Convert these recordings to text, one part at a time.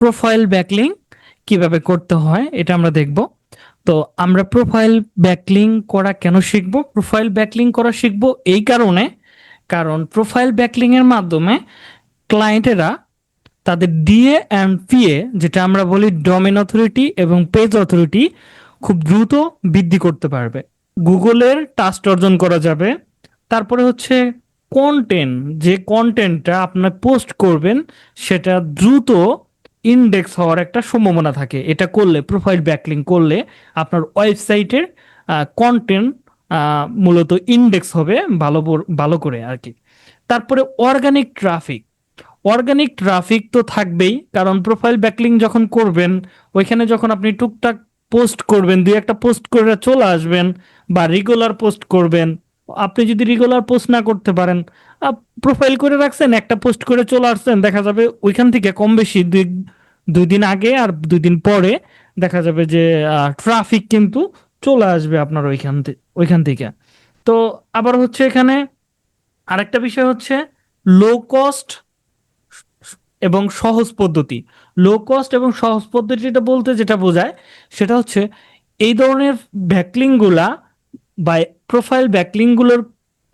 Profile backlink কীভাবে করতে হয়, এটা আমরা দেখব। তো আমরা প্রোফাইল ব্যাকলিং করা কেন শিখব? প্রোফাইল ব্যাকলিং করা শিখব এই কারণে, কারণ প্রোফাইল ব্যাকলিং এর মাধ্যমে ক্লায়েন্টেরা তাদের ডিএ অ্যান্ড পিএ যেটা আমরা বলি ডোমেন অথরিটি এবং পেজ অথরিটি খুব দ্রুত বৃদ্ধি করতে পারবে। গুগলের টাস্ট অর্জন করা যাবে। তারপরে হচ্ছে কন্টেন্ট যে কন্টেন্টটা আপনার পোস্ট করবেন, সেটা দ্রুত ইন্ডেক্স হওয়ার একটা সম্ভাবনা থাকে। এটা করলে প্রোফাইল ব্যাকলিং করলে আপনার ওয়েবসাইটের কন্টেন্ট মূলত ইনডেক্স হবে ভালো ভালো করে আর কি। তারপরে অর্গানিক ট্রাফিক অর্গানিক ট্রাফিক তো থাকবেই, কারণ প্রোফাইল ব্যাকলিং যখন করবেন, ওইখানে যখন আপনি টুকটাক পোস্ট করবেন, দুই একটা পোস্ট করে চলে আসবেন বা রেগুলার পোস্ট করবেন, আপনি যদি রেগুলার পোস্ট না করতে পারেন প্রোফাইল করে রাখছেন, একটা পোস্ট করে চলে আসছেন, দেখা যাবে ওইখান থেকে কম বেশি দুই দুই দিন আগে আর দুই দিন পরে দেখা যাবে যে ট্রাফিক কিন্তু চলে আসবে আপনার ওইখান ওইখান থেকে। তো আবার হচ্ছে এখানে আরেকটা বিষয় হচ্ছে লো কস্ট এবং সহজ পদ্ধতি। লো কস্ট এবং সহজ পদ্ধতিটা বলতে যেটা বোঝায় সেটা হচ্ছে এই ধরনের ব্যাকলিংগুলা বা প্রোফাইল ব্যাকলিংগুলোর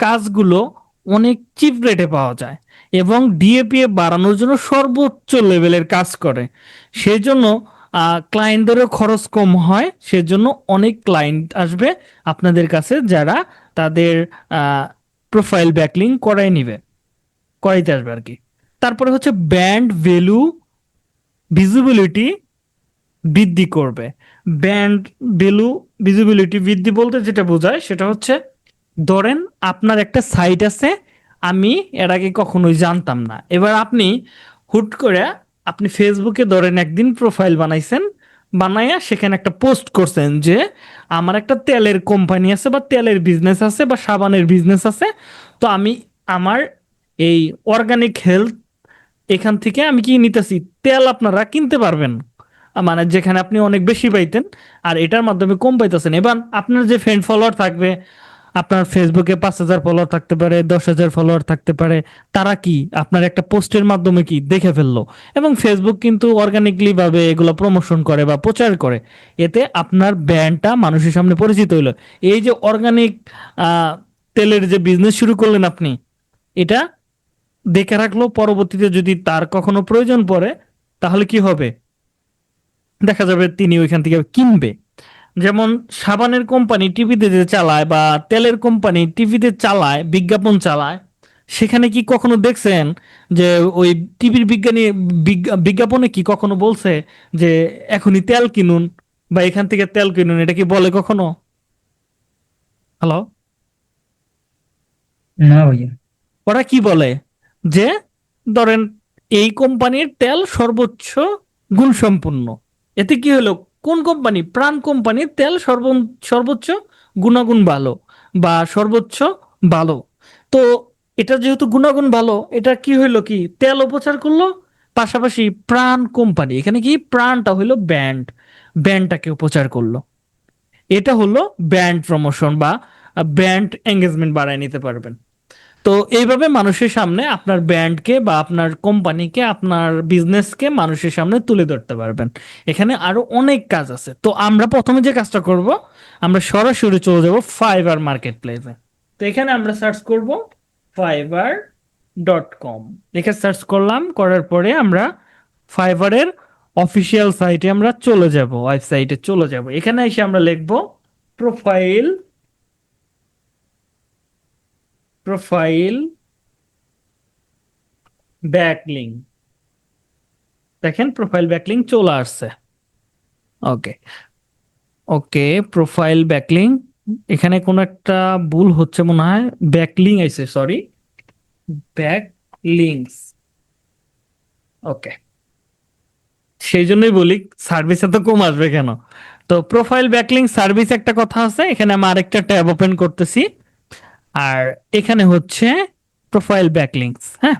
কাজগুলো অনেক চিপ রেটে পাওয়া যায়। এবং ডিএপিএ বাড়ানোর জন্য সর্বোচ্চ লেভেলের কাজ করে। সেজন্য ক্লায়েন্টদেরও খরচ কম হয়, সেজন্য অনেক ক্লায়েন্ট আসবে আপনাদের কাছে যারা তাদের প্রোফাইল ব্যাকলিং করাই নিবে, করাইতে আসবে আর কি। তারপরে হচ্ছে ব্যান্ড ভ্যালু ভিজিবিলিটি বৃদ্ধি করবে। ব্যান্ড ভ্যালু ভিজিবিলিটি বৃদ্ধি বলতে যেটা বোঝায় সেটা হচ্ছে, ধরেন আপনার একটা সাইট আছে আমি এর আগে কখনোই জানতাম না। এবার আপনি হুট করে আপনি ফেসবুকে ধরেন একদিন প্রোফাইল বানাইছেন, বানাইয়া সেখানে একটা পোস্ট করছেন যে, আমার একটা তেলের কোম্পানি আছে বা তেলের বিজনেস আছে বা সাবানের বিজনেস আছে, তো আমি আমার এই অর্গানিক হেলথ এখান থেকে আমি কি নিতেছি? তেল আপনারা কিনতে পারবেন। মানে যেখানে আপনি অনেক বেশি পাইতেন, আর এটার মাধ্যমে কম পাইতেছেন। এবার আপনার যে ফ্রেন্ড ফলোয়ার থাকবে আপনার ফেসবুকে পাঁচ হাজার ফলোয়ার থাকতে পারে, দশ হাজার ফলোয়ার থাকতে পারে, তারা কি আপনার একটা পোস্টের মাধ্যমে কি দেখে ফেলল? এবং ফেসবুক কিন্তু অর্গানিকলি ভাবে এগুলো প্রমোশন করে বা প্রচার করে। এতে আপনার ব্র্যান্ডটা মানুষের সামনে পরিচিত হইল। এই যে অর্গানিক তেলের যে বিজনেস শুরু করলেন আপনি, এটা দেখে রাখল, পরবর্তীতে যদি তার কখনো প্রয়োজন পড়ে, তাহলে কি হবে? দেখা যাবে তিনি ওইখান থেকে কিনবে। যেমন সাবানের কোম্পানি টিভিতে যে চালায় বা তেলের কোম্পানি টিভিতে চালায় বিজ্ঞাপন চালায় সেখানে কি কখনো দেখছেন যে ওই টিভির বিজ্ঞানী বিজ্ঞা- বিজ্ঞাপনে কি কখনো বলছে যে এখনই তেল কিনুন বা এখান থেকে তেল কিনুন এটা কি বলে কখনো? হ্যালো? না ভাইয়া। ওরা কি বলে? যে ধরেন এই কোম্পানির তেল সর্বোচ্চ গুণসম্পন্ন। এতে কি হলো? কোন কোম্পানি? প্রাণ কোম্পানির তেল সর্ব সর্বোচ্চ গুণাগুণ ভালো বা সর্বোচ্চ ভালো। তো এটা যেহেতু গুণাগুণ ভালো, এটা কি হইল কি? তেল উপচার করল, পাশাপাশি প্রাণ কোম্পানি, এখানে কি? প্রাণটা হইল ব্যান্ড, ব্যান্ডটাকে উপচার করল। এটা হলো ব্যান্ড প্রমোশন বা ব্যান্ড এঙ্গেজমেন্ট বাড়ায় নিতে পারবেন। তো এইভাবে মানুষের সামনে আপনার ব্র্যান্ডকে বা আপনার কোম্পানিকে আপনার বিজনেসকে মানুষের সামনে তুলে ধরতে পারবেন। এখানে আরও অনেক কাজ আছে। তো আমরা প্রথমে যে কাজটা করব, আমরা সরাসরি চলে যাব ফাইবার মার্কেট প্লেসে তো এখানে আমরা সার্চ করব ফাইবার ডট কম লিখে সার্চ করলাম, করার পরে আমরা ফাইবারের অফিসিয়াল সাইটে আমরা চলে যাব ওয়েবসাইটে চলে যাব। এখানে এসে আমরা লিখব প্রোফাইল প্রোফাইল ব্যাকলিং দেখেন প্রোফাইল ব্যাকলিং চলে আসছে। ওকে ওকে প্রোফাইল ব্যাকলিং এখানে কোন একটা ভুল হচ্ছে মনে হয়। ব্যাকলিং আইছে সরি ব্যাক লিঙ্কস ওকে সেই জন্যই বলি সার্ভিস এত কম আসবে কেন? তো প্রোফাইল ব্যাকলিং সার্ভিস একটা কথা আছে। এখানে আমি আরেকটা ট্যাব ওপেন করতেছি। আর এখানে হচ্ছে প্রোফাইল ব্যাকলিংস হ্যাঁ?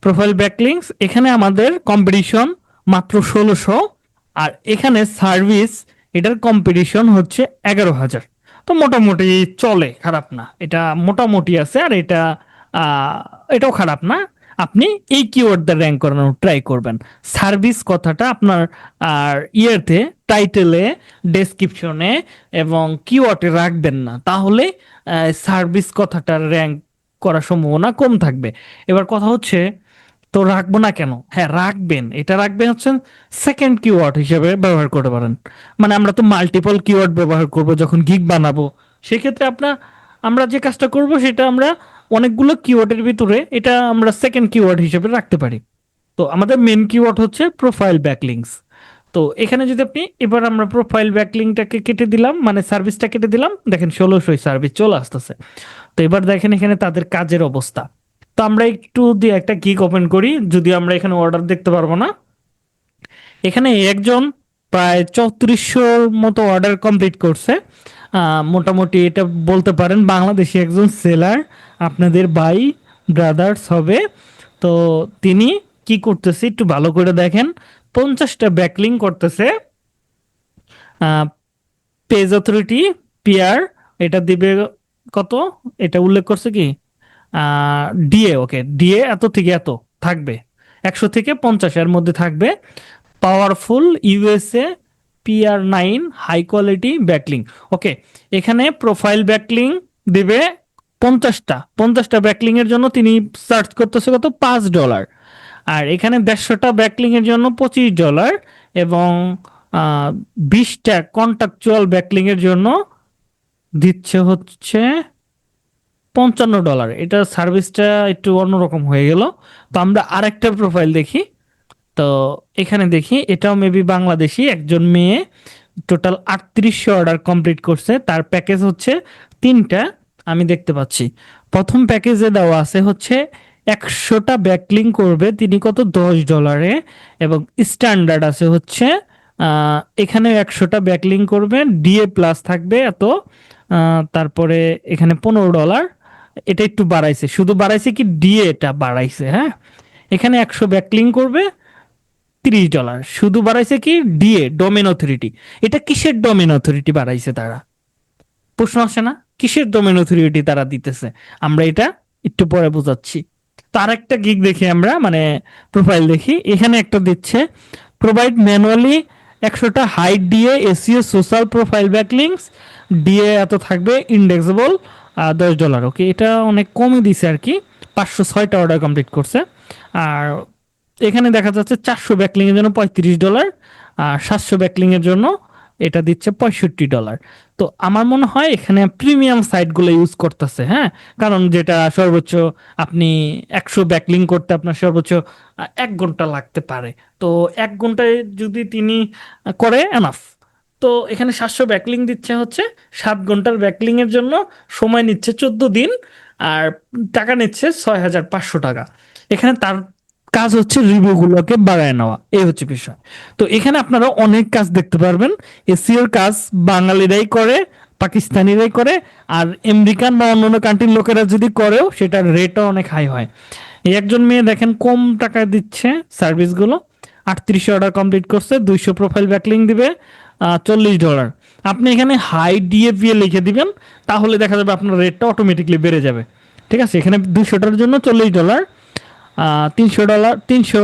প্রোফাইল ব্যাকলিংস এখানে আমাদের কম্পিটিশন মাত্র ষোলোশো, আর এখানে সার্ভিস এটার কম্পিটিশন হচ্ছে এগারো হাজার। তো মোটামুটি চলে, খারাপ না। এটা মোটামুটি আছে, আর এটা এটাও খারাপ না। আপনি এই কিওয়ার্ড দিয়ে র্যাঙ্ক করানোর ট্রাই করবেন। সার্ভিস কথাটা আপনার, আর ইয়েতে টাইটেলে ডেসক্রিপশনে এবং কিওয়ার্ডে রাখবেন না। তাহলে সার্ভিস কথাটার র্যাঙ্ক করার সম্ভাবনা কম থাকবে। এবার কথা হচ্ছে, তো রাখব না কেন? হ্যাঁ রাখবেন। এটা রাখবেন হচ্ছে সেকেন্ড কিওয়ার্ড হিসেবে ব্যবহার করতে পারেন। মানে আমরা তো মাল্টিপল কিওয়ার্ড ব্যবহার করব, যখন গিগ বানাবো। সেক্ষেত্রে আপনার, আমরা যে কাজটা করব, সেটা আমরা অনেকগুলো কিওয়ার্ডের ভিতরে এটা আমরা সেকেন্ড কিওয়ার্ড হিসেবে রাখতে পারি। তো আমাদের মেন কিওয়ার্ড হচ্ছে প্রোফাইল ব্যাকলিংস তো এখানে যদি আপনি এবার আমরা প্রোফাইল ব্যাকলিংটাকে কেটে দিলাম মানে সার্ভিসটা কেটে দিলাম, দেখেন ষোলোশোই সার্ভিস চলে আসতেছে। তো এবার দেখেন এখানে তাদের কাজের অবস্থা। তো আমরা একটু দিয়ে একটা গিগ ওপেন করি যদি আমরা এখানে অর্ডার দেখতে পারব না। এখানে একজন প্রায় চৌত্রিশশোর মতো অর্ডার কমপ্লিট করছে। মোটামুটি এটা বলতে পারেন বাংলাদেশি একজন সেলার আপনাদের ভাই ব্রাদার্স হবে। তো তিনি কি করতেছে, একটু ভালো করে দেখেন। পঞ্চাশটা ব্যাকলিং করতেছে। পেজ অথরিটি পিয়ার এটা দিবে কত? এটা উল্লেখ করছে কি? ডিএ ওকে ডিএ এত থেকে এত থাকবে। একশো থেকে পঞ্চাশের মধ্যে থাকবে। Powerful USA PR nine high quality backlink okay এখানে প্রোফাইল ব্যাকলিং দিবে। পঞ্চাশটা পঞ্চাশটা ব্যাকলিং এর জন্য তিনি সার্চ করতেছে কত? পাঁচ ডলার আর এখানে দেড়শোটা ব্যাকলিং এর জন্য পঁচিশ ডলার এবং বিশটা কন্ট্রাকচুয়াল ব্যাকলিং এর জন্য দিচ্ছে হচ্ছে পঞ্চান্ন ডলার এটা সার্ভিসটা একটু অন্যরকম হয়ে গেল। তো আমরা আরেকটা প্রোফাইল দেখি। তো এখানে দেখি, এটাও মেবি বাংলাদেশি, একজন মেয়ে টোটাল আটত্রিশশো অর্ডার কমপ্লিট করছে। তার প্যাকেজ হচ্ছে তিনটা। আমি দেখতে পাচ্ছি। প্রথম প্যাকেজে দেওয়া আছে হচ্ছে একশোটা ব্যাকলিং করবে, তিনি কত? দশ ডলারে এবং স্ট্যান্ডার্ড আছে হচ্ছে এখানে একশোটা ব্যাকলিং করবে ডিএ প্লাস থাকবে এত তারপরে এখানে পনেরো ডলার এটা একটু বাড়াইছে, শুধু বাড়াইছে কি? ডিএ এটা বাড়াইছে হ্যাঁ? এখানে একশো ব্যাকলিং করবে, তিরিশ ডলার শুধু বাড়াইছে কি? ডিএ ডোমেন অথরিটি এটা কিসের ডোমেন অথরিটি বাড়াইছে তারা? প্রশ্ন আসে না? কিসের ডোমেন অথরিটি তারা দিতেছে? আমরা এটা একটু পরে বোঝাচ্ছি। তার একটা গিগ দেখি আমরা মানে প্রোফাইল দেখি। এখানে একটা দিচ্ছে প্রোভাইড ম্যানুয়ালি একশোটা high DA SEO social profile backlinks DA এত থাকবে ইন্ডেক্সেবল দশ ডলার ওকে এটা অনেক কমই দিছে আর কি, পাঁচশো ছয়টা অর্ডার কমপ্লিট করছে। আর এখানে দেখা যাচ্ছে চারশো ব্যাকলিং এর জন্য পঁয়ত্রিশ ডলার আর সাতশো ব্যাকলিং এর জন্য এটা দিচ্ছে পঁয়ষট্টি ডলার তো আমার মনে হয় এখানে প্রিমিয়াম সাইটগুলো ইউজ করতেছে হ্যাঁ? কারণ যেটা সর্বোচ্চ আপনি একশো ব্যাকলিং করতে আপনার সর্বোচ্চ এক ঘণ্টা লাগতে পারে। তো এক ঘন্টায় যদি তিনি করে এনাফ তো এখানে সাতশো ব্যাকলিং দিচ্ছে হচ্ছে, সাত ঘণ্টার ব্যাকলিং এর জন্য সময় নিচ্ছে চোদ্দ দিন, আর টাকা নিচ্ছে ছয় হাজার পাঁচশো টাকা। এখানে তার কাজ হচ্ছে রিভিউগুলোকে বাড়ায় নেওয়া। এই হচ্ছে বিষয়। তো এখানে আপনারা অনেক কাজ দেখতে পারবেন। এসিওর কাজ বাঙালিরাই করে, পাকিস্তানিরাই করে, আর আমেরিকান বা অন্যান্য কান্ট্রির লোকেরা যদি করেও, সেটার রেটও অনেক হাই হয়। এই একজন মেয়ে দেখেন কম টাকায় দিচ্ছে সার্ভিসগুলো আটত্রিশশো অর্ডার কমপ্লিট করছে, দুইশো প্রোফাইল ব্যাকলিং দিবে চল্লিশ ডলার আপনি এখানে হাই ডিএপিএ লিখে দিবেন, তাহলে দেখা যাবে আপনার রেটটা অটোমেটিকলি বেড়ে যাবে। ঠিক আছে? এখানে দুইশোটার জন্য চল্লিশ ডলার তিনশো ডলার, তিনশো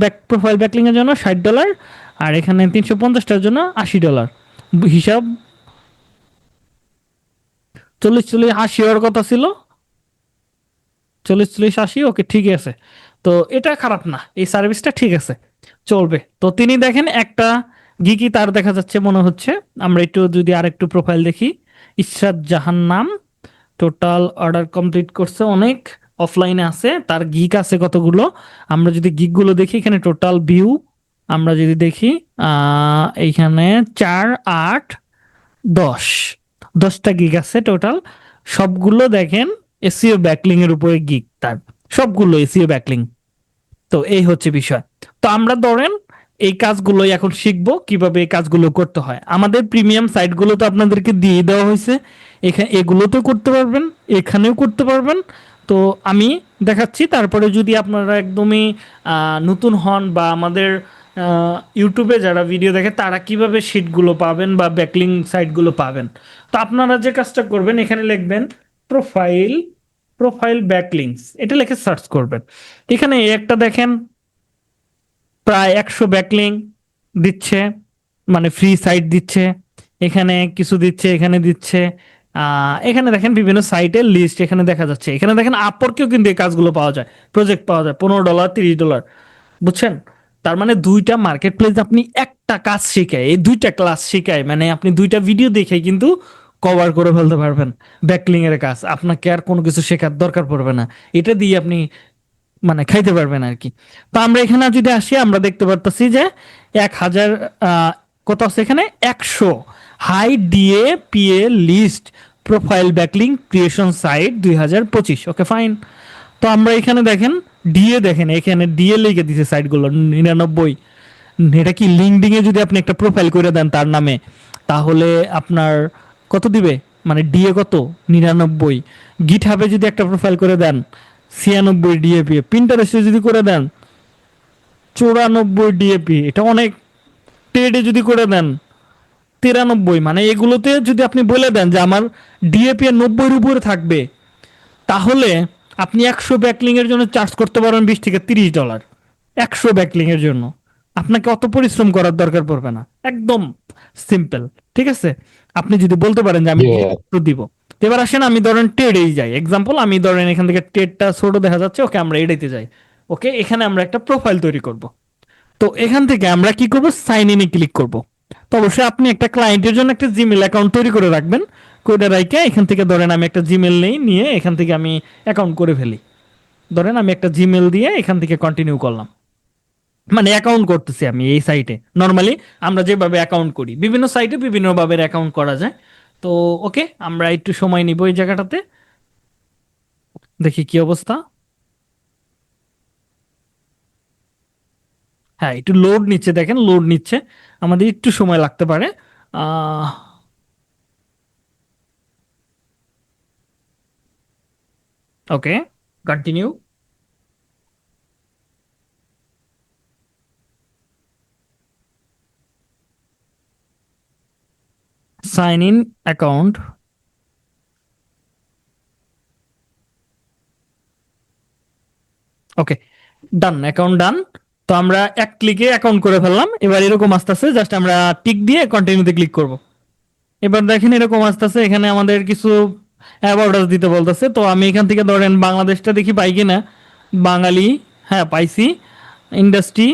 ব্যাক প্রোফাইল ব্যাকলিংয়ের জন্য ষাট ডলার, আর এখানে তিনশো পঞ্চাশটার জন্য আশি ডলার। হিসাব চল্লিশ চল্লিশ আশি হওয়ার কথা ছিল। চল্লিশ চল্লিশ আশি, ওকে, ঠিক আছে। তো এটা খারাপ না, এই সার্ভিসটা ঠিক আছে, চলবে। তো তিনি দেখেন একটা গিকি তার দেখা যাচ্ছে মনে হচ্ছে। আমরা একটু যদি আরেকটু প্রোফাইল দেখি। ইশরাত জাহান নাম টোটাল অর্ডার কমপ্লিট করছে অনেক। অফলাইনে আছে, তার গিক আছে কতগুলো? আমরা যদি গিকগুলো দেখি, এখানে টোটাল ভিউ আমরা যদি দেখি এইখানে চার, আট, দশ। দশটা গিক আছে টোটাল সবগুলো দেখেন এসিও ব্যাকলিং এর উপরে গিক তার। সবগুলো এসিও ব্যাকলিং তো এই হচ্ছে বিষয়। তো আমরা ধরেন এই কাজগুলোই এখন শিখব, কীভাবে এই কাজগুলো করতে হয়। আমাদের প্রিমিয়াম সাইটগুলো তো আপনাদেরকে দিয়ে দেওয়া হয়েছে। এখানে এগুলোতেও করতে পারবেন, এখানেও করতে পারবেন। তো আমি দেখাচ্ছি, তারপরে যদি আপনারা একদমই নতুন হন বা আমাদের ইউটিউবে যারা ভিডিও দেখে, তারা কীভাবে শিটগুলো পাবেন বা ব্যাকলিং সাইটগুলো পাবেন? তো আপনারা যে কাজটা করবেন, এখানে লিখবেন প্রোফাইল প্রোফাইল ব্যাকলিংস এটা লিখে সার্চ করবেন। এখানে একটা দেখেন, প্রায় একশো ব্যাকলিং দিচ্ছে মানে ফ্রি সাইট দিচ্ছে। এখানে কিছু দিচ্ছে, এখানে দিচ্ছে। এখানে দেখেন বিভিন্ন সাইটের লিস্ট এখানে দেখা যাচ্ছে। এখানে দেখেন আপরকেও কিন্তু এই কাজগুলো পাওয়া যায়। প্রজেক্ট পাওয়া যায়, পনেরো ডলার তিরিশ ডলার বুঝছেন? তার মানে দুইটা মার্কেট প্লেস আপনি একটা কাজ শিখায়, এই দুইটা ক্লাস শিখায় মানে আপনি দুইটা ভিডিও দেখে কিন্তু কভার করে ফেলতে পারবেন। ব্যাকলিং এর কাজ, আপনাকে আর কোনো কিছু শেখার দরকার পড়বে না। এটা দিয়ে আপনি মানে খাইতে পারবেন আর কি। তো আমরা এখানে যদি আসি, আমরা দেখতে পারতেছি যে এক হাজার কত আছে এখানে? একশো। High DA PA list profile backlink creation site দুই হাজার পঁচিশ। ওকে ফাইন তো আমরা এখানে দেখেন ডিএ দেখেন, এখানে ডিএ লিখে দিছে সাইটগুলো নিরানব্বই। এটা কি লিঙ্কডিং এ যদি আপনি একটা প্রোফাইল করে দেন তার নামে, তাহলে আপনার কত দিবে? মানে ডিএ কত? নিরানব্বই। গিট হাবে যদি একটা প্রোফাইল করে দেন, ছিয়ানব্বই ডিএপি প্রিন্টারেস্টে যদি করে দেন, চৌরানব্বই ডিএপি এটা অনেক টেডে যদি করে দেন তিরানব্বই মানে এগুলোতে যদি আপনি বলে দেন যে আমার ডিএপি এর নব্বইয়ের উপরে থাকবে তাহলে আপনি একশো ব্যাকলিং এর জন্য চার্জ করতে পারবেন বিশ থেকে তিরিশ ডলার। একশো ব্যাকলিং এর জন্য। আপনাকে অত পরিশ্রম করার দরকার পড়বে না। একদম সিম্পল ঠিক আছে? আপনি যদি বলতে পারেন যে আমি. দিব। এবার আসেন আমি ধরেন টেডেই যাই। এক্সাম্পল আমি ধরেন এখান থেকে টেডটা ছোট দেখা যাচ্ছে ওকে আমরা এড়াইতে যাই। ওকে এখানে আমরা একটা প্রোফাইল তৈরি করব। তো এখান থেকে আমরা কি করব? সাইন ইনে ক্লিক করব। তো অবশ্যই আপনি একটা ক্লায়েন্টের জন্য একটা জিমেল অ্যাকাউন্ট তৈরি করে রাখবেন। করে রাইকে এখান থেকে ধরেন আমি একটা জিমেল নেই, নিয়ে এখান থেকে আমি অ্যাকাউন্ট করে ফেলি। ধরেন আমি একটা জিমেল দিয়ে এখান থেকে কন্টিনিউ করলাম। মানে অ্যাকাউন্ট করতেছি আমি এই সাইটে নর্মালি আমরা যেভাবে অ্যাকাউন্ট করি, বিভিন্ন সাইটে বিভিন্নভাবে অ্যাকাউন্ট করা যায়। তো ওকে আমরা একটু সময় নিব এই জায়গাটাতে। দেখি কি অবস্থা। হ্যাঁ একটু লোড নিচ্ছে দেখেন লোড নিচ্ছে। আমাদের একটু সময় লাগতে পারে। Okay continue sign in account okay done account done তো আমরা এক ক্লিকে অ্যাকাউন্ট করে ফেললাম। এবার এরকম আসতেছে জাস্ট আমরা টিক দিয়ে কন্টিনিউতে ক্লিক করব। এবার দেখেন এরকম আসতেছে, এখানে আমাদের কিছু অ্যাওয়ার্ড দিতে বলতেছে। তো আমি এখান থেকে ধরেন বাংলাদেশটা দেখি পাই কিনা। বাঙালি হ্যাঁ পাইছি। ইন্ডাস্ট্রি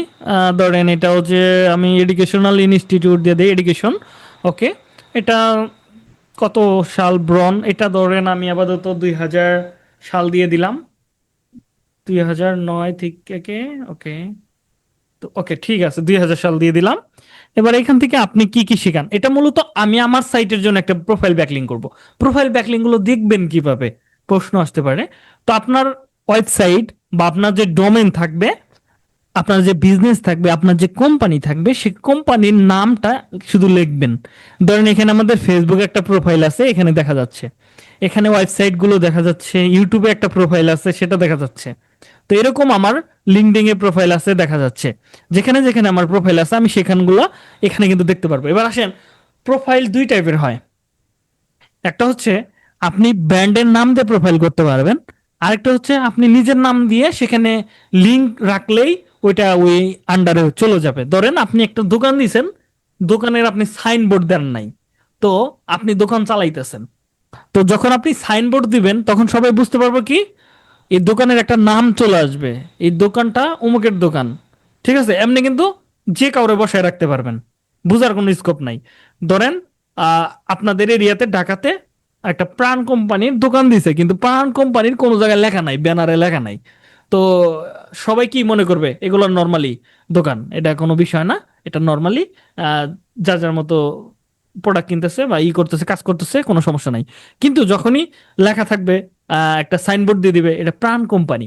ধরেন এটা হচ্ছে আমি এডুকেশনাল ইনস্টিটিউট দিয়ে দিই এডুকেশন ওকে এটা কত সাল ব্রন? এটা ধরেন আমি আপাতত দুই হাজার সাল দিয়ে দিলাম। দুই হাজার নয় থেকে ওকে তো ওকে ঠিক আছে, দুই হাজার সাল দিয়ে দিলাম। এবার এখান থেকে আপনি কি কি শেখান? এটা মূলত আমি আমার সাইটের জন্য একটা প্রোফাইল ব্যাকলিং করব। প্রোফাইল ব্যাকলিংগুলো দেখবেন কীভাবে? প্রশ্ন আসতে পারে। তো আপনার ওয়েবসাইট বা আপনার যে ডোমেন থাকবে, আপনার যে বিজনেস থাকবে, আপনার যে কোম্পানি থাকবে সেই কোম্পানির নামটা শুধু লিখবেন। ধরেন এখানে আমাদের ফেসবুকে একটা প্রোফাইল আছে, এখানে দেখা যাচ্ছে। এখানে ওয়েবসাইটগুলো দেখা যাচ্ছে ইউটিউবে একটা প্রোফাইল আছে, সেটা দেখা যাচ্ছে। তো এরকম আমার লিঙ্কডিং এ প্রোফাইল আছে, দেখা যাচ্ছে। যেখানে যেখানে আমার প্রোফাইল আছে, আমি সেখানগুলো এখানে কিন্তু দেখতে পারব। এবার আসেন প্রোফাইল দুই টাইপের হয়। একটা হচ্ছে, আপনি ব্র্যান্ডের নাম দিয়ে প্রোফাইল করতে পারবেন। আরেকটা হচ্ছে, আপনি নিজের নাম দিয়ে সেখানে লিঙ্ক রাখলেই ওইটা ওই আন্ডারে চলে যাবে। ধরেন, আপনি একটা দোকান দিয়েছেন দোকানের আপনি সাইনবোর্ড দেন নাই। তো আপনি দোকান চালাইতেছেন। তো যখন আপনি সাইনবোর্ড দিবেন, তখন সবাই বুঝতে পারবে কি? এই দোকানের একটা নাম চলে আসবে। এই দোকানটা অমুকের দোকান। ঠিক আছে? এমনি কিন্তু যে কাউরে বসায় রাখতে পারবেন। বুঝার কোনো স্কোপ নাই। ধরেন আপনাদের এরিয়াতে ঢাকাতে একটা প্রাণ কোম্পানির দোকান দিছে, কিন্তু প্রাণ কোম্পানির কোনো জায়গায় লেখা নাই, ব্যানারে লেখা নাই। তো সবাই কি মনে করবে? এগুলো নর্মালি দোকান। এটা কোনো বিষয় না। এটা নর্মালি যা যার মতো প্রোডাক্ট কিনতেছে বা ই করতেছে, কাজ করতেছে, কোনো সমস্যা নাই। কিন্তু যখনই লেখা থাকবে একটা সাইনবোর্ড দিয়ে দিবে, এটা প্রাণ কোম্পানি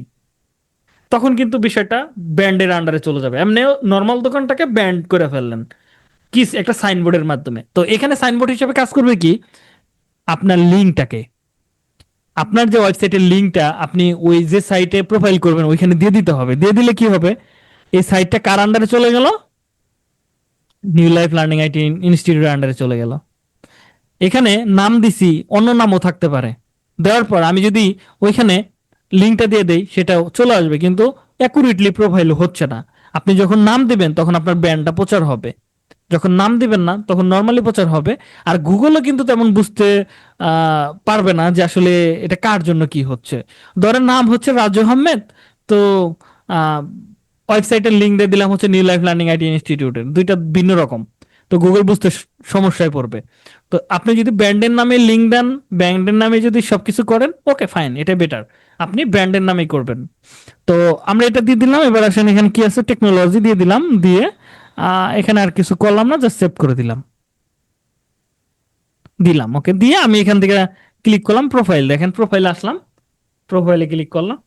তখন কিন্তু বিষয়টা ব্যান্ডের আন্ডারে চলে যাবে। এমনি নর্মাল দোকানটাকে ব্যান্ড করে ফেললেন। কি একটা সাইনবোর্ডের মাধ্যমে। তো এখানে সাইনবোর্ড হিসেবে কাজ করবে কি? আপনার লিঙ্কটাকে আপনার যে ওয়েবসাইটের লিঙ্কটা আপনি ওই যে সাইটে প্রোফাইল করবেন, ওইখানে দিয়ে দিতে হবে। দিয়ে দিলে কি হবে? এই সাইটটা কার আন্ডারে চলে গেল? নিউ লাইফ লার্নিং আইটি ইনস্টিটিউটের আন্ডারে চলে গেল। এখানে নাম দিছি, অন্য নামও থাকতে পারে। দেওয়ার পর আমি যদি ওইখানে লিঙ্কটা দিয়ে দেই, সেটাও চলে আসবে। কিন্তু অ্যাকুরেটলি প্রোফাইল হচ্ছে না। আপনি যখন নাম দিবেন, তখন আপনার ব্র্যান্ডটা প্রচার হবে। যখন নাম দিবেন না, তখন নর্মালি প্রচার হবে। আর গুগলও কিন্তু তেমন বুঝতে পারবে না যে আসলে এটা কার জন্য কি হচ্ছে। ধরেন নাম হচ্ছে রাজু আহমেদ, তো ওয়েবসাইটের লিঙ্ক দিয়ে দিলাম হচ্ছে নিউ লাইফ লার্নিং আইটি ইনস্টিটিউটের দুইটা ভিন্ন রকম। তো গুগল বুঝতে সমস্যায় পড়বে। তো আপনি যদি ব্র্যান্ডের নামে লিঙ্ক দেন, ব্র্যান্ডের নামে যদি সবকিছু করেন ওকে ফাইন এটা বেটার আপনি ব্র্যান্ডের নামেই করবেন। তো আমরা এটা দিয়ে দিলাম, এবার আসেন এখানে কি আছে? টেকনোলজি দিয়ে দিলাম, দিয়ে এখানে আর কিছু করলাম না জাস্ট সেভ করে দিলাম। দিলাম ওকে দিয়ে আমি এখান থেকে ক্লিক করলাম প্রোফাইল দেখেন প্রোফাইলে আসলাম প্রোফাইলে ক্লিক করলাম।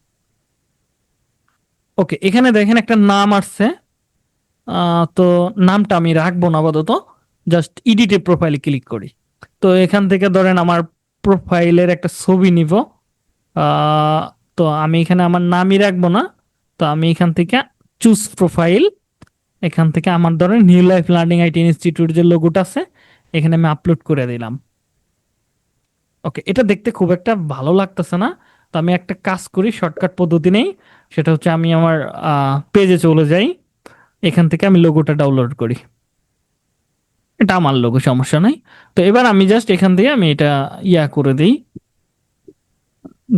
ওকে এখানে দেখেন একটা নাম আসছে। তো নামটা আমি রাখব না আপাতত জাস্ট ইডিটে প্রোফাইলে ক্লিক করি। তো এখান থেকে ধরেন আমার প্রোফাইলের একটা ছবি নিব। তো আমি এখানে আমার নামই রাখব না, তো আমি এখান থেকে চুজ প্রোফাইল এখান থেকে আমার ধরেন new life learning IT institute যে লোগোটা আছে, এখানে আমি আপলোড করে দিলাম। ওকে এটা দেখতে খুব একটা ভালো লাগতেছে না, তো আমি একটা কাজ করি শর্টকাট পদ্ধতি নেই, সেটা হচ্ছে আমি আমার পেজে চলে যাই। এখান থেকে আমি লোগোটা ডাউনলোড করি। এটা আমার লোগো সমস্যা নাই। তো এবার আমি জাস্ট এখান থেকে আমি এটা ইয়া করে দিই।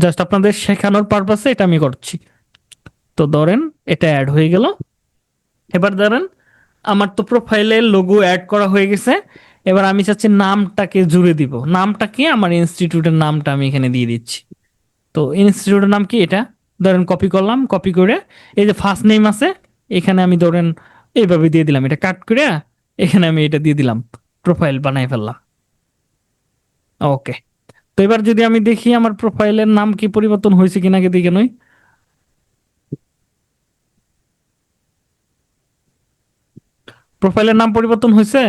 জাস্ট আপনাদের শেখানোর পারপাসে এটা আমি করছি। তো ধরেন, এটা অ্যাড হয়ে গেল। এবার ধরেন, আমার তো প্রোফাইলে লোগো অ্যাড করা হয়ে গেছে। এবার আমি চাচ্ছি নামটাকে জুড়ে দিব। নামটাকে আমার ইনস্টিটিউটের নামটা আমি এখানে দিয়ে দিচ্ছি। তো ইনস্টিটিউটের নাম কি এটা? ধরেন কপি করলাম কপি করে, এই যে ফার্স্ট নেম আছে এখানে আমি ধরেন এইভাবে দিয়ে দিলাম এটা কাট করে এখানে আমি এটা দিয়ে দিলাম প্রোফাইল বানাই ফেললাম। ওকে তো এবার যদি আমি দেখি আমার প্রোফাইলের নাম কি পরিবর্তন হয়েছে কিনা কি দিকে নই। প্রোফাইলের নাম পরিবর্তন হয়েছে?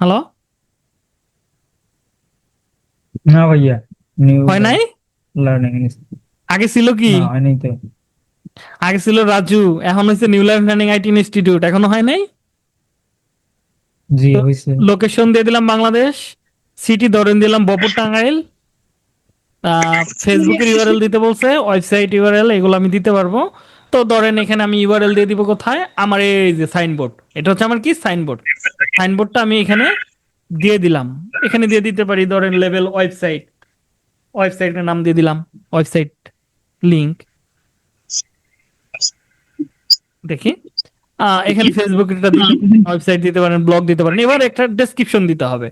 হ্যালো না ভাইয়া হয় নাই? আগে ছিল কি? না হয় নাই তো। আগে ছিল রাজু এখন হয়েছে new life learning IT institute এখনও হয় নাই? জি হইছে। লোকেশন দিয়ে দিলাম বাংলাদেশ সিটি ধরেন দিলাম বপুর টাঙ্গাইল ফেসবুকের ইউআরএল দিতে বলছে ওয়েবসাইট ইউআরএল এগুলো আমি দিতে পারব। তো ধরেন এখানে আমি ইউআরএল দিয়ে দিব কোথায়? আমার এই যে সাইনবোর্ড এটা হচ্ছে আমার কি? সাইনবোর্ড সাইনবোর্ডটা আমি এখানে দিয়ে দিলাম। এখানে দিয়ে দিতে পারি ধরেন লেভেল ওয়েবসাইট ওয়েবসাইটের নাম দিয়ে দিলাম ওয়েবসাইট লিংক দেখি। এখানে ফেসবুক ওয়েবসাইট দিতে পারেন ব্লগ দিতে পারেন এবার একটা ডেসক্রিপশন দিতে হবে।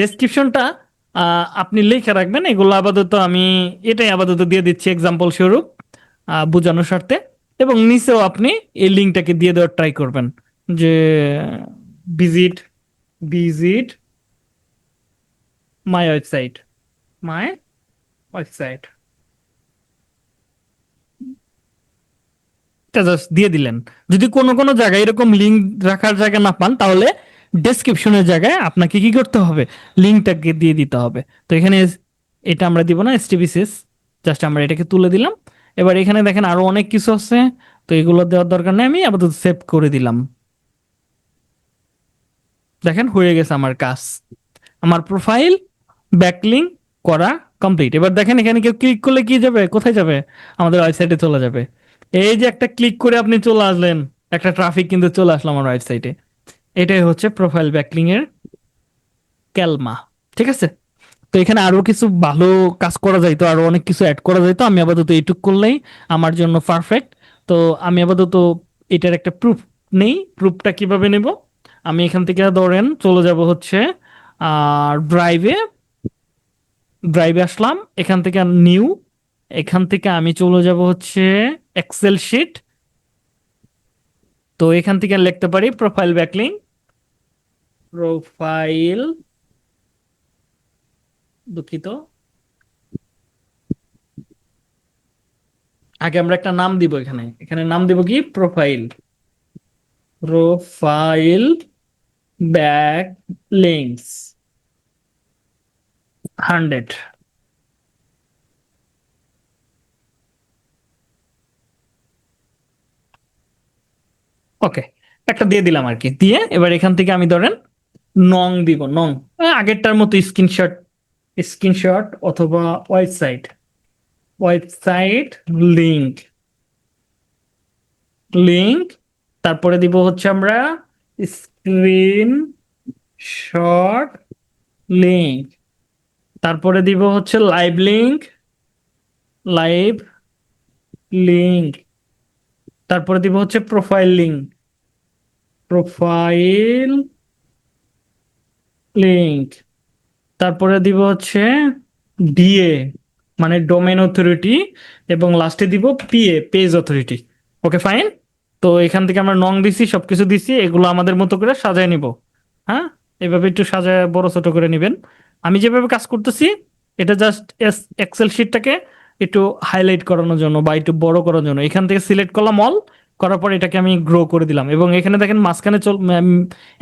ডেসক্রিপশনটা আপনি লিখে রাখবেন। এগুলো আপাতত আমি এটাই আপাতত দিয়ে দিচ্ছি এক্সাম্পল স্বরূপ আহ, বোঝানোর স্বার্থে। এবং নিচেও আপনি এই লিঙ্কটাকে দিয়ে দেওয়ার ট্রাই করবেন। যে visit visit my website my website এটা জাস্ট দিয়ে দিলেন। যদি কোনো কোনো জায়গায় এরকম লিঙ্ক রাখার জায়গা না পান, তাহলে ডেসক্রিপশনের জায়গায় আপনাকে কি করতে হবে? লিঙ্কটাকে দিয়ে দিতে হবে। তো এখানে এটা আমরা দিব না এসটিবিসিএস জাস্ট আমরা এটাকে তুলে দিলাম। এবার এখানে দেখেন আরও অনেক কিছু আছে, তো এগুলো দেওয়ার দরকার নেই, আমি আপাতত সেভ করে দিলাম। দেখেন হয়ে গেছে আমার কাজ। আমার প্রোফাইল ব্যাকলিং করা কমপ্লিট এবার দেখেন এখানে কেউ ক্লিক করলে কি যাবে? কোথায় যাবে? আমাদের ওয়েবসাইটে চলে যাবে। এই যে একটা ক্লিক করে আপনি চলে আসলেন, একটা ট্রাফিক কিন্তু চলে আসলো আমার ওয়েবসাইটে এটাই হচ্ছে প্রোফাইল ব্যাকলিং এর ক্যালমা, ঠিক আছে? তো এখানে আরও কিছু ভালো কাজ করা যাইতো আরও অনেক কিছু অ্যাড করা যাইতো আমি আপাতত এইটুক করলেই আমার জন্য পারফেক্ট তো আমি আপাতত এটার একটা প্রুফ নেই প্রুফটা কীভাবে নেব? আমি এখান থেকে ধরেন চলে যাব হচ্ছে আর ড্রাইভে ড্রাইভে আসলাম, এখান থেকে নিউ এখান থেকে আমি চলে যাব হচ্ছে এক্সেল শিট তো এখান থেকে লিখতে পারি প্রোফাইল ব্যাকলিং প্রোফাইল দুঃখিত। আগে আমরা একটা নাম দিব এখানে। এখানে নাম দিব কি? Profile profile backlinks hundred okay একটা দিয়ে দিলাম আর কি। দিয়ে এবার এখান থেকে আমি ধরেন নং দিব, নং। আগেরটার মতো স্ক্রিনশট স্ক্রিনশট অথবা ওয়েবসাইট ওয়েবসাইট লিংক লিংক তারপরে দিব হচ্ছে আমরা স্ক্রিন শট লিংক তারপরে দিব হচ্ছে লাইভ লিংক লাইভ লিংক তারপরে দিব হচ্ছে প্রোফাইল লিংক প্রোফাইল লিঙ্ক তারপরে দিব হচ্ছে ডিএ মানে ডোমেন অথরিটি এবং লাস্টে দিব PA page authority okay fine তো এখান থেকে আমরা নং দিছি, সবকিছু দিছি, এগুলো আমাদের মতো করে সাজায় নিব। হ্যাঁ? এভাবে একটু সাজায়, বড় ছোট করে নেবেন। আমি যেভাবে কাজ করতেছি, এটা জাস্ট এক্সেল শিটটাকে একটু হাইলাইট করানোর জন্য বা একটু বড় করার জন্য। এখান থেকে সিলেক্ট করলাম অল করার পর এটাকে আমি গ্রো করে দিলাম। এবং এখানে দেখেন মাঝখানে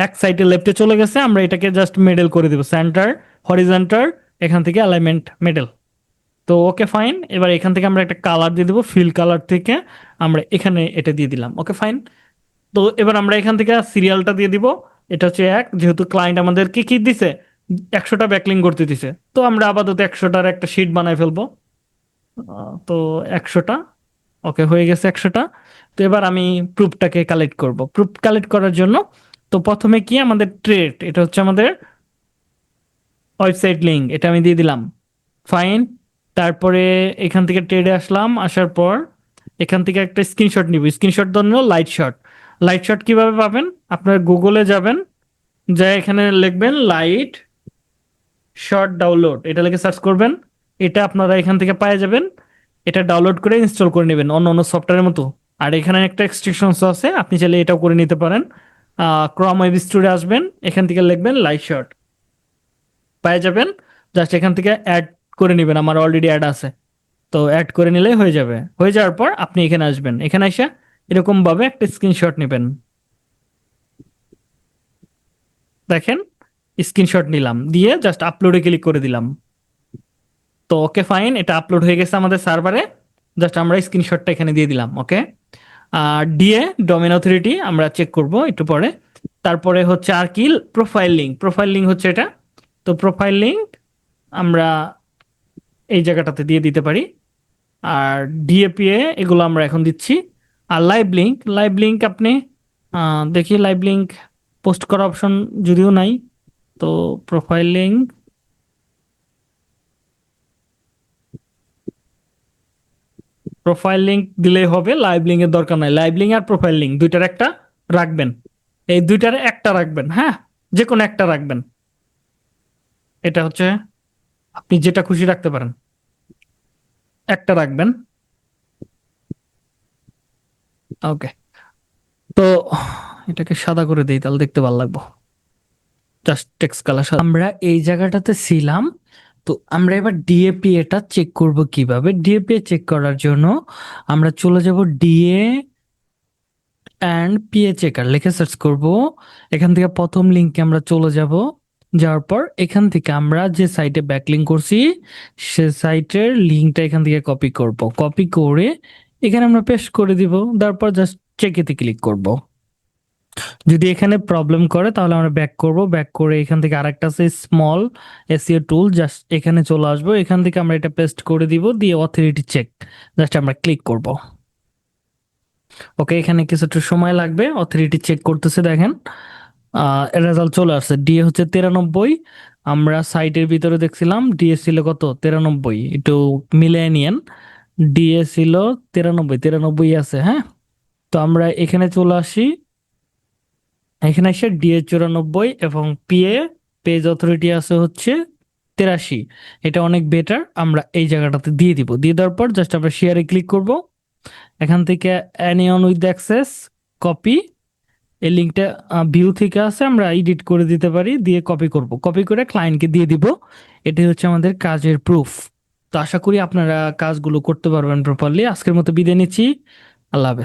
এক সাইডে লেফটে চলে গেছে, আমরা এটাকে জাস্ট মেডেল করে দিব। সেন্টার হরিজেন্টার এখান থেকে অ্যালাইনমেন্ট মেডেল তো ওকে ফাইন এবার এখান থেকে আমরা একটা কালার দিয়ে দেবো ফিল কালার থেকে আমরা এখানে এটা দিয়ে দিলাম। ওকে ফাইন তো এবার আমরা এখান থেকে সিরিয়ালটা দিয়ে দিব। এটা হচ্ছে এক, যেহেতু ক্লায়েন্ট আমাদেরকে কি দিছে? একশোটা ব্যাকলিং করতে দিছে। তো আমরা আপাতত একশোটার একটা শিট বানাই ফেলব। তো একশোটা। ওকে, হয়ে গেছে একশোটা। তো এবার আমি প্রুফটাকে কালেক্ট করব। প্রুফ কালেক্ট করার জন্য তো প্রথমে কি আমাদের ট্রেড, এটা হচ্ছে আমাদের ওয়েবসাইট লিঙ্ক, এটা আমি দিয়ে দিলাম। ফাইন, তারপরে এখান থেকে ট্রেডে আসলাম, আসার পর এখান থেকে একটা স্ক্রিনশট নিব। স্ক্রিনশট ধরুন লাইট শট। লাইট শট কীভাবে পাবেন? আপনার গুগলে যাবেন, যা এখানে লিখবেন লাইট শট ডাউনলোড, এটা লিখে সার্চ করবেন। এটা আপনারা এখান থেকে পেয়ে যাবেন। এটা ডাউনলোড করে ইনস্টল করে নেবেন অন্য অন্য সফটওয়্যারের মতো। আর এখানে একটা এক্সটেনশনস আছে, আপনি চাইলে এটাও করে নিতে পারেন। ক্রম ওয়েব স্টোরে আসবেন, এখান থেকে লিখবেন লাইট শট পেয়ে যাবেন জাস্ট এখান থেকে অ্যাড করে নেবেন, আমার অলরেডি অ্যাড আছে। তো অ্যাড করে নিলেই হয়ে যাবে। হয়ে যাওয়ার পর আপনি এখানে আসবেন। এখানে এসে এরকম ভাবে একটা স্ক্রিনশট নেবেন। দেখেন স্ক্রিনশট নিলাম। দিয়ে জাস্ট আপলোডে ক্লিক করে দিলাম। তো ওকে ফাইন এটা আপলোড হয়ে গেছে আমাদের সার্ভারে জাস্ট আমরা স্ক্রিনশটটা এখানে দিয়ে দিলাম ওকে আর ডিএ ডোমেন অথরিটি আমরা চেক করব একটু পরে। তারপরে হচ্ছে আর কি প্রোফাইল লিঙ্ক প্রোফাইল লিঙ্ক হচ্ছে এটা। তো প্রোফাইল লিঙ্ক আমরা এই জায়গাটাতে দিয়ে দিতে পারি। আর ডিএপিএ এগুলো আমরা এখন দিচ্ছি। আর লাইভ লিঙ্ক লাইভ লিঙ্ক আপনি দেখি লাইভ লিঙ্ক পোস্ট করা অপশন যদিও নাই, তো প্রোফাইল লিঙ্ক প্রোফাইল লিঙ্ক দিলেই হবে লাইভ লিঙ্কের দরকার নাই। লাইভ লিঙ্ক আর প্রোফাইল লিঙ্ক দুইটার একটা রাখবেন। এই দুইটার একটা রাখবেন হ্যাঁ? যে কোনো একটা রাখবেন। এটা হচ্ছে আপনি যেটা খুশি রাখতে পারেন। একটা রাখবেন। ওকে। তো এটাকে সাদা করে দিই, তাহলে দেখতে ভালো লাগবো। জাস্ট টেক্সট কালার আমরা এই জায়গাটাতে ছিলাম তো আমরা এবার ডিএপি এটা চেক করব কীভাবে? ডিএপি চেক করার জন্য আমরা চলে যাব ডিএ অ্যান্ড পিএ চেকার লিখে সার্চ করব। এখান থেকে প্রথম লিঙ্কে আমরা চলে যাব। যাওয়ার পর এখান থেকে আমরা যে সাইটে ব্যাকলিঙ্ক করছি, সে সাইটের লিঙ্কটা এখান থেকে কপি করব। কপি করে এখানে আমরা পেস্ট করে দিব। তারপর জাস্ট চেকেতে ক্লিক করব। যদি এখানে প্রবলেম করে, তাহলে আমরা ব্যাক করব। ব্যাক করে এখান থেকে আরেকটা আছে স্মল এসিও টুল জাস্ট এখানে চলে আসব। এখান থেকে আমরা এটা পেস্ট করে দিব, দিয়ে অথরিটি চেক জাস্ট আমরা ক্লিক করব। ওকে এখানে কিছুটা সময় লাগবে। অথরিটি চেক করতেছে, দেখেন। রেজাল্ট চলে আসছে। ডিএ হচ্ছে তিরানব্বই। আমরা সাইটের ভিতরে দেখছিলাম ডিএ ছিল কত? তিরানব্বই। একটু মিলিয়ে নিয়েন। ডিএ ছিল তিরানব্বই। তিরানব্বই আছে হ্যাঁ? তো আমরা এখানে চলে আসি। এখানে এসে ডিএ চুরানব্বই এবং পিএ পেজ অথরিটি আছে হচ্ছে তেরাশি। এটা অনেক বেটার আমরা এই জায়গাটাতে দিয়ে দিব। দিয়ে দেওয়ার পর জাস্ট আমরা শেয়ারে ক্লিক করব। এখান থেকে অ্যানিয়ন উইথ অ্যাক্সেস কপি এই লিঙ্কটা ভিউ থেকে আছে, আমরা এডিট করে দিতে পারি, দিয়ে কপি করব। কপি করে ক্লায়েন্টকে দিয়ে দিব। এটাই হচ্ছে আমাদের কাজের প্রুফ তো আশা করি আপনারা কাজগুলো করতে পারবেন প্রপারলি আজকের মতো বিদায় নিচ্ছি। আল্লাহ হাফেজ।